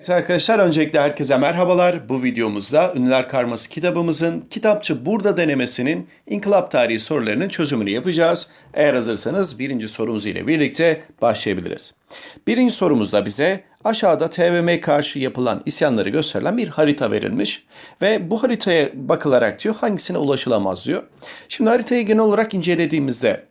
Evet arkadaşlar öncelikle herkese merhabalar. Bu videomuzda Ünlüler Karması kitabımızın kitapçı burada denemesinin inkılap tarihi sorularının çözümünü yapacağız. Eğer hazırsanız birinci sorumuz ile birlikte başlayabiliriz. Birinci sorumuzda bize aşağıda TBMM'ye karşı yapılan isyanları gösterilen bir harita verilmiş. Ve bu haritaya bakılarak diyor hangisine ulaşılamaz diyor. Şimdi haritayı genel olarak incelediğimizde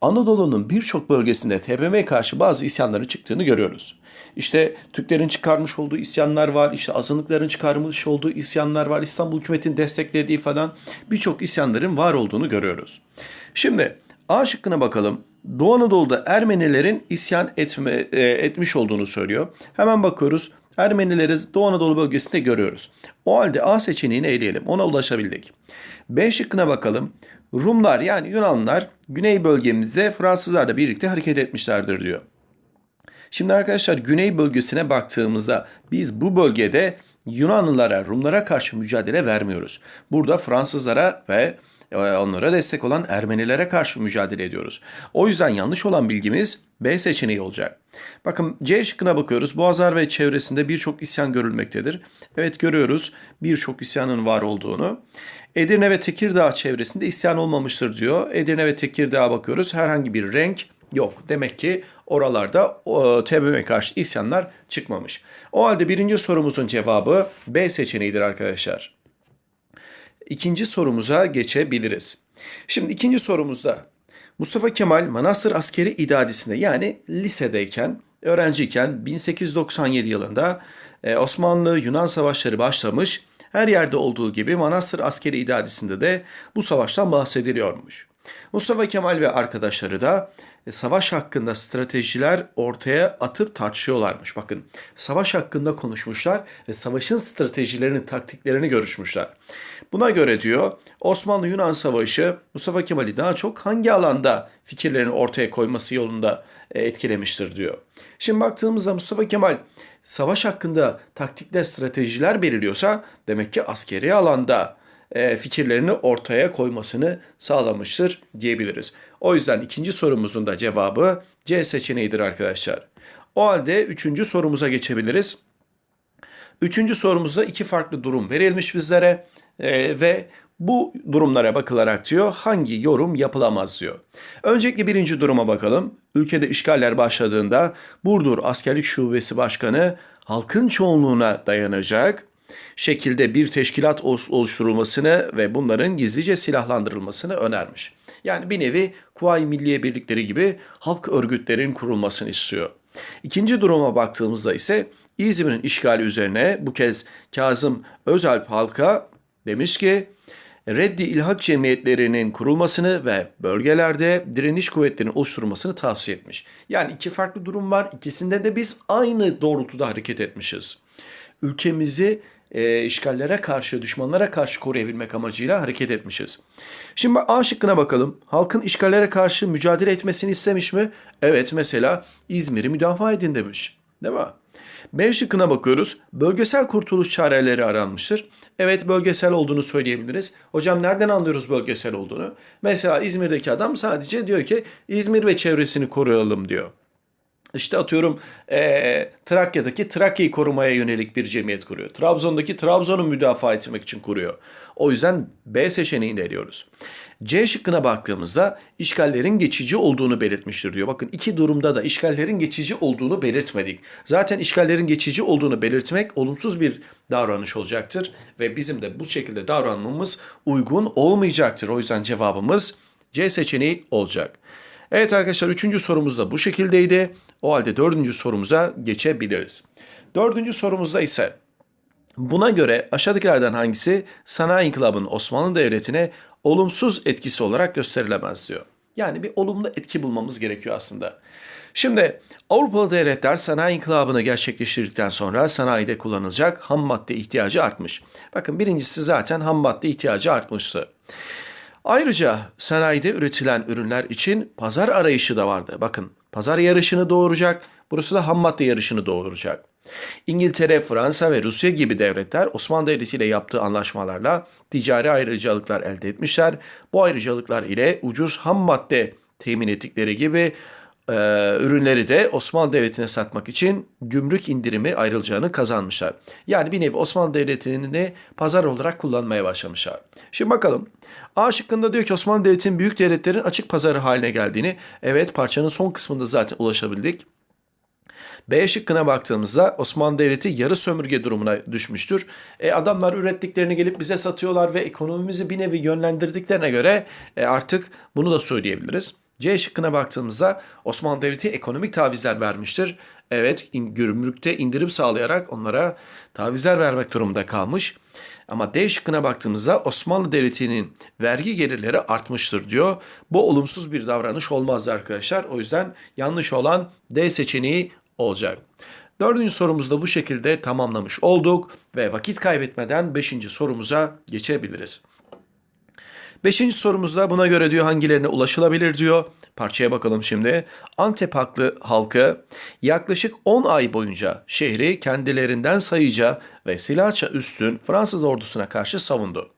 Anadolu'nun birçok bölgesinde TBMM'ye karşı bazı isyanların çıktığını görüyoruz. İşte Türklerin çıkarmış olduğu isyanlar var, işte azınlıkların çıkarmış olduğu isyanlar var, İstanbul hükümetin desteklediği falan birçok isyanların var olduğunu görüyoruz. Şimdi A şıkkına bakalım. Doğu Anadolu'da Ermenilerin isyan etme, e, etmiş olduğunu söylüyor. Hemen bakıyoruz. Ermenileri Doğu Anadolu bölgesinde görüyoruz. O halde A seçeneğini eleyelim. Ona ulaşabildik. B şıkkına bakalım. Rumlar yani Yunanlılar güney bölgemizde Fransızlarla birlikte hareket etmişlerdir diyor. Şimdi arkadaşlar güney bölgesine baktığımızda biz bu bölgede Yunanlılara, Rumlara karşı mücadele vermiyoruz. Burada Fransızlara ve onlara destek olan Ermenilere karşı mücadele ediyoruz. O yüzden yanlış olan bilgimiz B seçeneği olacak. Bakın C şıkkına bakıyoruz. Boğazlar ve çevresinde birçok isyan görülmektedir. Evet görüyoruz birçok isyanın var olduğunu. Edirne ve Tekirdağ çevresinde isyan olmamıştır diyor. Edirne ve Tekirdağ'a bakıyoruz. Herhangi bir renk yok. Demek ki oralarda TBMM'ye karşı isyanlar çıkmamış. O halde birinci sorumuzun cevabı B seçeneğidir arkadaşlar. İkinci sorumuza geçebiliriz. Şimdi ikinci sorumuzda Mustafa Kemal Manastır Askeri İdadisi'nde yani lisedeyken, öğrenciyken 1897 yılında e, Osmanlı-Yunan savaşları başlamış. Her yerde olduğu gibi Manastır Askeri İdadisi'nde de bu savaştan bahsediliyormuş. Mustafa Kemal ve arkadaşları da savaş hakkında stratejiler ortaya atıp tartışıyorlarmış. Bakın savaş hakkında konuşmuşlar ve savaşın stratejilerini, taktiklerini görüşmüşler. Buna göre diyor Osmanlı-Yunan Savaşı Mustafa Kemal'i daha çok hangi alanda fikirlerini ortaya koyması yolunda e, etkilemiştir diyor. Şimdi baktığımızda Mustafa Kemal savaş hakkında taktikler, stratejiler belirliyorsa demek ki askeri alanda e, fikirlerini ortaya koymasını sağlamıştır diyebiliriz. O yüzden ikinci sorumuzun da cevabı C seçeneğidir arkadaşlar. O halde üçüncü sorumuza geçebiliriz. Üçüncü sorumuzda iki farklı durum verilmiş bizlere e, ve bu durumlara bakılarak diyor hangi yorum yapılamaz diyor. Öncelikle birinci duruma bakalım. Ülkede işgaller başladığında Burdur Askerlik Şubesi Başkanı halkın çoğunluğuna dayanacak şekilde bir teşkilat oluşturulmasını ve bunların gizlice silahlandırılmasını önermiş. Yani bir nevi Kuvayi Milliye Birlikleri gibi halk örgütlerin kurulmasını istiyor. İkinci duruma baktığımızda ise İzmir'in işgali üzerine bu kez Kazım Özalp halka demiş ki reddi ilhak cemiyetlerinin kurulmasını ve bölgelerde direniş kuvvetlerinin oluşturulmasını tavsiye etmiş. Yani iki farklı durum var. İkisinde de biz aynı doğrultuda hareket etmişiz. Ülkemizi e, işgallere karşı, düşmanlara karşı koruyabilmek amacıyla hareket etmişiz. Şimdi A şıkkına bakalım. Halkın işgallere karşı mücadele etmesini istemiş mi? Evet mesela İzmir'i müdafaa edin demiş. Değil mi? B şıkkına bakıyoruz. Bölgesel kurtuluş çareleri aranmıştır. Evet bölgesel olduğunu söyleyebiliriz. Hocam nereden anlıyoruz bölgesel olduğunu? Mesela İzmir'deki adam sadece diyor ki İzmir ve çevresini koruyalım diyor. İşte atıyorum e, Trakya'daki Trakya'yı korumaya yönelik bir cemiyet kuruyor. Trabzon'daki Trabzon'u müdafaa etmek için kuruyor. O yüzden B seçeneğini eliyoruz. C şıkkına baktığımızda işgallerin geçici olduğunu belirtmiştir diyor. Bakın iki durumda da işgallerin geçici olduğunu belirtmedik. Zaten işgallerin geçici olduğunu belirtmek olumsuz bir davranış olacaktır. Ve bizim de bu şekilde davranmamız uygun olmayacaktır. O yüzden cevabımız C seçeneği olacak. Evet arkadaşlar üçüncü sorumuz da bu şekildeydi. O halde dördüncü sorumuza geçebiliriz. Dördüncü sorumuzda ise buna göre aşağıdakilerden hangisi sanayi inkılabının Osmanlı Devleti'ne olumsuz etkisi olarak gösterilemez diyor. Yani bir olumlu etki bulmamız gerekiyor aslında. Şimdi Avrupalı devletler sanayi inkılabını gerçekleştirdikten sonra sanayide kullanılacak ham madde ihtiyacı artmış. Bakın birincisi zaten ham madde ihtiyacı artmıştı. Ayrıca sanayide üretilen ürünler için pazar arayışı da vardı. Bakın pazar yarışını doğuracak, burası da ham madde yarışını doğuracak. İngiltere, Fransa ve Rusya gibi devletler Osmanlı Devleti ile yaptığı anlaşmalarla ticari ayrıcalıklar elde etmişler. Bu ayrıcalıklar ile ucuz ham madde temin ettikleri gibi e, ürünleri de Osmanlı Devleti'ne satmak için gümrük indirimi ayrılacağını kazanmışlar. Yani bir nevi Osmanlı Devleti'ni pazar olarak kullanmaya başlamışlar. Şimdi bakalım. A şıkkında diyor ki Osmanlı Devleti'nin büyük devletlerin açık pazarı haline geldiğini. Evet parçanın son kısmında zaten ulaşabildik. B şıkkına baktığımızda Osmanlı Devleti yarı sömürge durumuna düşmüştür. E, adamlar ürettiklerini gelip bize satıyorlar ve ekonomimizi bir nevi yönlendirdiklerine göre e, artık bunu da söyleyebiliriz. C şıkkına baktığımızda Osmanlı Devleti ekonomik tavizler vermiştir. Evet gümrükte indirim sağlayarak onlara tavizler vermek durumunda kalmış. Ama D şıkkına baktığımızda Osmanlı Devleti'nin vergi gelirleri artmıştır diyor. Bu olumsuz bir davranış olmazdı arkadaşlar. O yüzden yanlış olan D seçeneği olacak. Dördüncü sorumuzda bu şekilde tamamlamış olduk ve vakit kaybetmeden beşinci sorumuza geçebiliriz. Beşinci sorumuzda buna göre diyor hangilerine ulaşılabilir diyor. Parçaya bakalım şimdi. Antep haklı halkı yaklaşık 10 ay boyunca şehri kendilerinden sayıca ve silahça üstün Fransız ordusuna karşı savundu.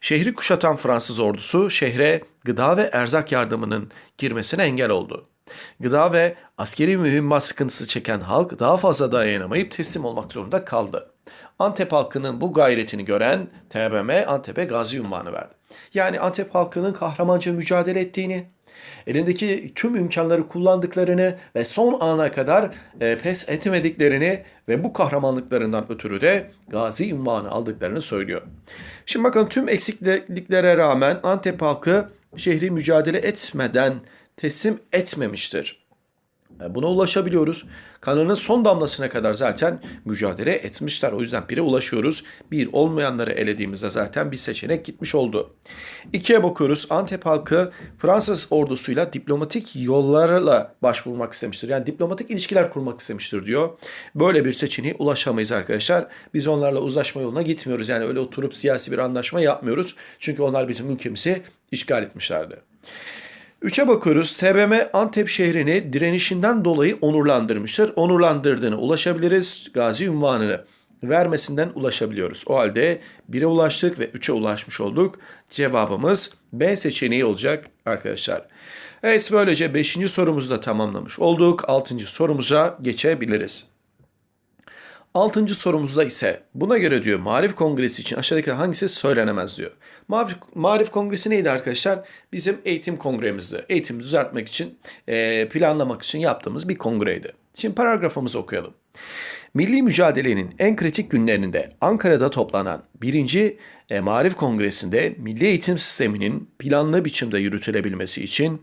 Şehri kuşatan Fransız ordusu şehre gıda ve erzak yardımının girmesine engel oldu. Gıda ve askeri mühimmat sıkıntısı çeken halk daha fazla dayanamayıp teslim olmak zorunda kaldı. Antep halkının bu gayretini gören TBMM Antep'e gazi unvanı verdi. Yani Antep halkının kahramanca mücadele ettiğini, elindeki tüm imkanları kullandıklarını ve son ana kadar e, pes etmediklerini ve bu kahramanlıklarından ötürü de gazi unvanı aldıklarını söylüyor. Şimdi bakın tüm eksikliklere rağmen Antep halkı şehri mücadele etmeden teslim etmemiştir. Buna ulaşabiliyoruz. Kanının son damlasına kadar zaten mücadele etmişler. O yüzden bire ulaşıyoruz. Bir olmayanları elediğimizde zaten bir seçenek gitmiş oldu. İkiye bakıyoruz. Antep halkı Fransız ordusuyla diplomatik yollarla başvurmak istemiştir. Yani diplomatik ilişkiler kurmak istemiştir diyor. Böyle bir seçeneğe ulaşamayız arkadaşlar. Biz onlarla uzlaşma yoluna gitmiyoruz. Yani öyle oturup siyasi bir anlaşma yapmıyoruz. Çünkü onlar bizim ülkemizi işgal etmişlerdi. Üçe bakıyoruz. TBM Antep şehrini direnişinden dolayı onurlandırmıştır. Onurlandırdığını ulaşabiliriz. Gazi unvanını vermesinden ulaşabiliyoruz. O halde 1'e ulaştık ve 3'e ulaşmış olduk. Cevabımız B seçeneği olacak arkadaşlar. Evet böylece 5. sorumuzu da tamamlamış olduk. 6. sorumuza geçebiliriz. Altıncı sorumuzda ise buna göre diyor Marif Kongresi için aşağıdaki hangisi söylenemez diyor. Marif, Marif Kongresi neydi arkadaşlar? Bizim eğitim kongremizdi. Eğitimi düzeltmek için, e, planlamak için yaptığımız bir kongreydi. Şimdi paragrafımızı okuyalım. Milli mücadelenin en kritik günlerinde Ankara'da toplanan birinci e, Marif Kongresi'nde milli eğitim sisteminin planlı biçimde yürütülebilmesi için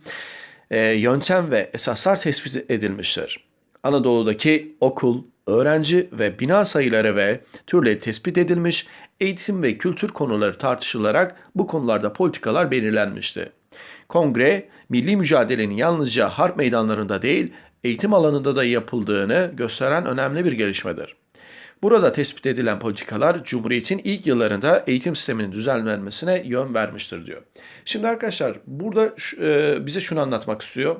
e, yöntem ve esaslar tespit edilmiştir. Anadolu'daki okul, öğrenci ve bina sayıları ve türleri tespit edilmiş, eğitim ve kültür konuları tartışılarak bu konularda politikalar belirlenmişti. Kongre, milli mücadelenin yalnızca harp meydanlarında değil, eğitim alanında da yapıldığını gösteren önemli bir gelişmedir. Burada tespit edilen politikalar Cumhuriyet'in ilk yıllarında eğitim sisteminin düzenlenmesine yön vermiştir diyor. Şimdi arkadaşlar burada e, bize şunu anlatmak istiyor.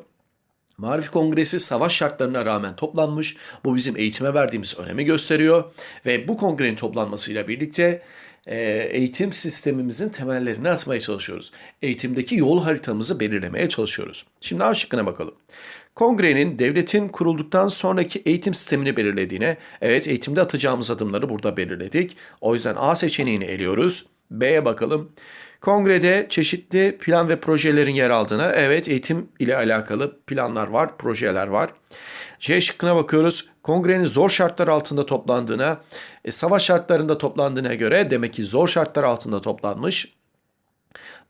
Marif Kongresi savaş şartlarına rağmen toplanmış. Bu bizim eğitime verdiğimiz önemi gösteriyor. Ve bu kongrenin toplanmasıyla birlikte e, eğitim sistemimizin temellerini atmaya çalışıyoruz. Eğitimdeki yol haritamızı belirlemeye çalışıyoruz. Şimdi A şıkkına bakalım. Kongrenin devletin kurulduktan sonraki eğitim sistemini belirlediğine, evet eğitimde atacağımız adımları burada belirledik. O yüzden A seçeneğini eliyoruz. B'ye bakalım. Kongrede çeşitli plan ve projelerin yer aldığına, evet eğitim ile alakalı planlar var, projeler var. C şıkkına bakıyoruz. Kongrenin zor şartlar altında toplandığına, e, savaş şartlarında toplandığına göre demek ki zor şartlar altında toplanmış.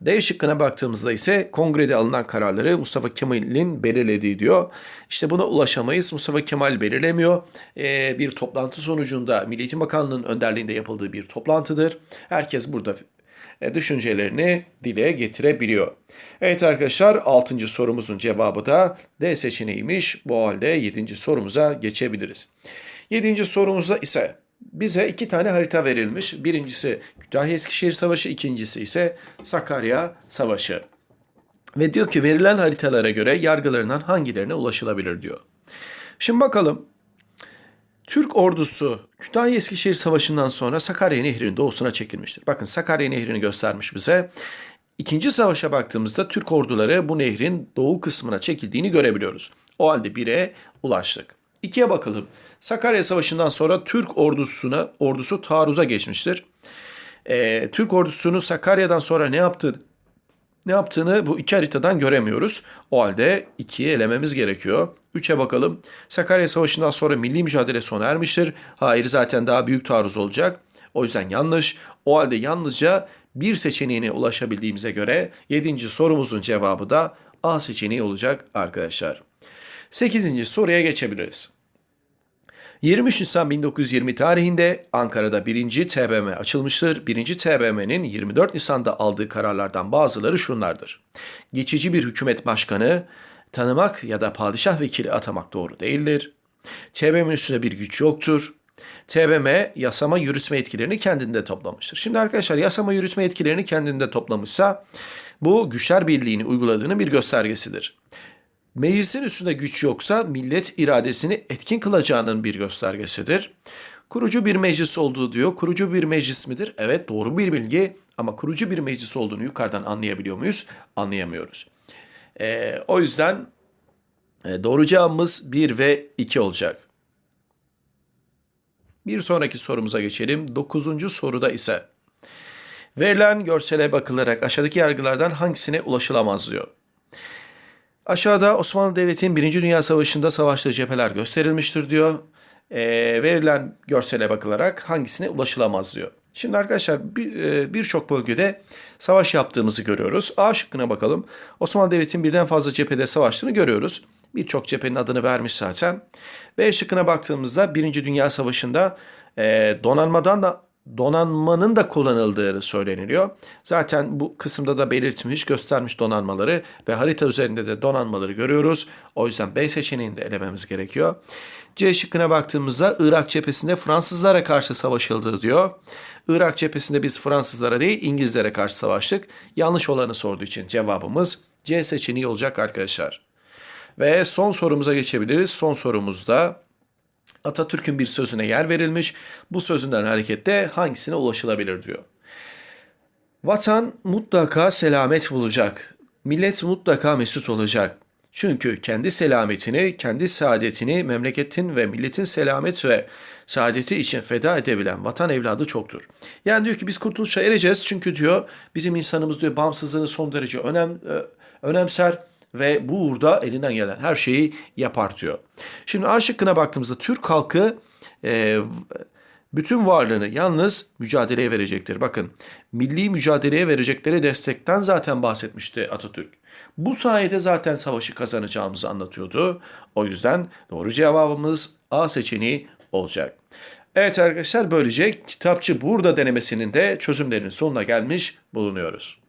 D şıkkına baktığımızda ise kongrede alınan kararları Mustafa Kemal'in belirlediği diyor. İşte buna ulaşamayız. Mustafa Kemal belirlemiyor. Ee, bir toplantı sonucunda Milli Eğitim Bakanlığı'nın önderliğinde yapıldığı bir toplantıdır. Herkes burada e, düşüncelerini dile getirebiliyor. Evet arkadaşlar 6. sorumuzun cevabı da D seçeneğiymiş. Bu halde 7. sorumuza geçebiliriz. 7. sorumuzda ise bize iki tane harita verilmiş. Birincisi Kütahya Eskişehir Savaşı, ikincisi ise Sakarya Savaşı. Ve diyor ki verilen haritalara göre yargılarından hangilerine ulaşılabilir diyor. Şimdi bakalım Türk ordusu Kütahya Eskişehir Savaşı'ndan sonra Sakarya Nehri'nin doğusuna çekilmiştir. Bakın Sakarya Nehri'ni göstermiş bize. İkinci savaşa baktığımızda Türk orduları bu nehrin doğu kısmına çekildiğini görebiliyoruz. O halde 1'e ulaştık. 2'ye bakalım. Sakarya Savaşı'ndan sonra Türk ordusuna ordusu taarruza geçmiştir. Ee, Türk ordusunun Sakarya'dan sonra ne yaptı ne yaptığını bu iki haritadan göremiyoruz. O halde 2'yi elememiz gerekiyor. 3'e bakalım. Sakarya Savaşı'ndan sonra milli mücadele sona ermiştir. Hayır zaten daha büyük taarruz olacak. O yüzden yanlış. O halde yalnızca bir seçeneğine ulaşabildiğimize göre 7. sorumuzun cevabı da A seçeneği olacak arkadaşlar. 8. soruya geçebiliriz. 23 Nisan 1920 tarihinde Ankara'da 1. TBMM açılmıştır. 1. TBMM'nin 24 Nisan'da aldığı kararlardan bazıları şunlardır. Geçici bir hükümet başkanı tanımak ya da padişah vekili atamak doğru değildir. TBMM'nin üstünde bir güç yoktur. TBMM yasama yürütme etkilerini kendinde toplamıştır. Şimdi arkadaşlar yasama yürütme etkilerini kendinde toplamışsa bu güçler birliğini uyguladığının bir göstergesidir. Meclisin üstünde güç yoksa millet iradesini etkin kılacağının bir göstergesidir. Kurucu bir meclis olduğu diyor. Kurucu bir meclis midir? Evet doğru bir bilgi ama kurucu bir meclis olduğunu yukarıdan anlayabiliyor muyuz? Anlayamıyoruz. Ee, o yüzden e, doğru cevabımız 1 ve 2 olacak. Bir sonraki sorumuza geçelim. Dokuzuncu soruda ise verilen görsele bakılarak aşağıdaki yargılardan hangisine ulaşılamaz diyor. Aşağıda Osmanlı Devleti'nin Birinci Dünya Savaşı'nda savaştığı cepheler gösterilmiştir diyor. Ee, verilen görsele bakılarak hangisine ulaşılamaz diyor. Şimdi arkadaşlar bir- e, birçok bölgede savaş yaptığımızı görüyoruz. A şıkkına bakalım. Osmanlı Devleti'nin birden fazla cephede savaştığını görüyoruz. Birçok cephenin adını vermiş zaten. B şıkkına baktığımızda Birinci Dünya Savaşı'nda e, donanmadan da donanmanın da kullanıldığını söyleniliyor. Zaten bu kısımda da belirtmiş, göstermiş donanmaları ve harita üzerinde de donanmaları görüyoruz. O yüzden B seçeneğini de elememiz gerekiyor. C şıkkına baktığımızda Irak cephesinde Fransızlara karşı savaşıldı diyor. Irak cephesinde biz Fransızlara değil İngilizlere karşı savaştık. Yanlış olanı sorduğu için cevabımız C seçeneği olacak arkadaşlar. Ve son sorumuza geçebiliriz. Son sorumuzda Atatürk'ün bir sözüne yer verilmiş. Bu sözünden hareketle hangisine ulaşılabilir diyor. Vatan mutlaka selamet bulacak. Millet mutlaka mesut olacak. Çünkü kendi selametini, kendi saadetini memleketin ve milletin selamet ve saadeti için feda edebilen vatan evladı çoktur. Yani diyor ki biz kurtuluşa ereceğiz çünkü diyor bizim insanımız diyor bağımsızlığını son derece önem e, önemser ve bu uğurda elinden gelen her şeyi yapar diyor. Şimdi A şıkkına baktığımızda Türk halkı e, bütün varlığını yalnız mücadeleye verecektir. Bakın milli mücadeleye verecekleri destekten zaten bahsetmişti Atatürk. Bu sayede zaten savaşı kazanacağımızı anlatıyordu. O yüzden doğru cevabımız A seçeneği olacak. Evet arkadaşlar böylece kitapçı burada denemesinin de çözümlerinin sonuna gelmiş bulunuyoruz.